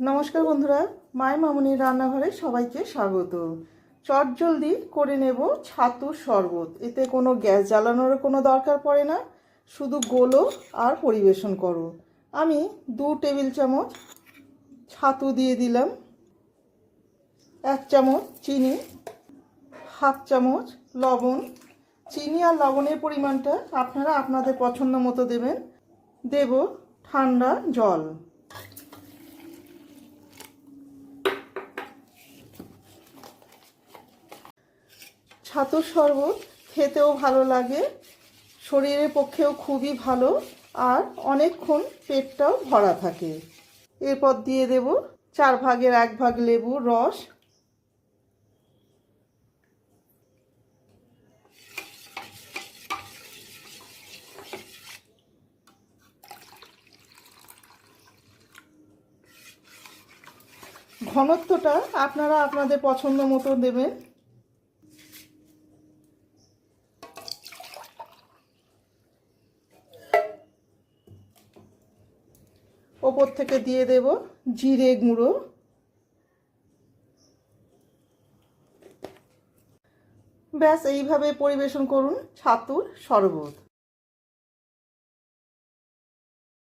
নমস্কার বন্ধুরা মায় মামুনির রান্নাঘরে সবাইকে স্বাগত। চট জলদি করে নেব ছাতুর শরবত। এতে কোনো গ্যাস জ্বালানোর কোনো দরকার পড়ে না। শুধু গোলো আর পরিবেশন করো। আমি দু টেবিল চামচ ছাতু দিয়ে দিলাম। এক চামচ চিনি, হাফ চামচ লবণ। চিনি আর লবণের পরিমাণটা আপনারা আপনাদের পছন্দ মতো দেবেন। দেব ঠান্ডা জল। ছাতুর শরবত খেতেও ভালো লাগে। শরীরের পক্ষেও খুবই ভালো আর অনেকক্ষণ পেটটাও ভরা থাকে। এরপর দিয়ে দেব চার ভাগের এক ভাগ লেবুর রস। ঘনত্বটা আপনারা আপনাদের পছন্দ মতো দেবেন। ওপর থেকে দিয়ে দেব জিরে গুঁড়ো। ব্যাস এইভাবে পরিবেশন করুন ছাতুর শরবত।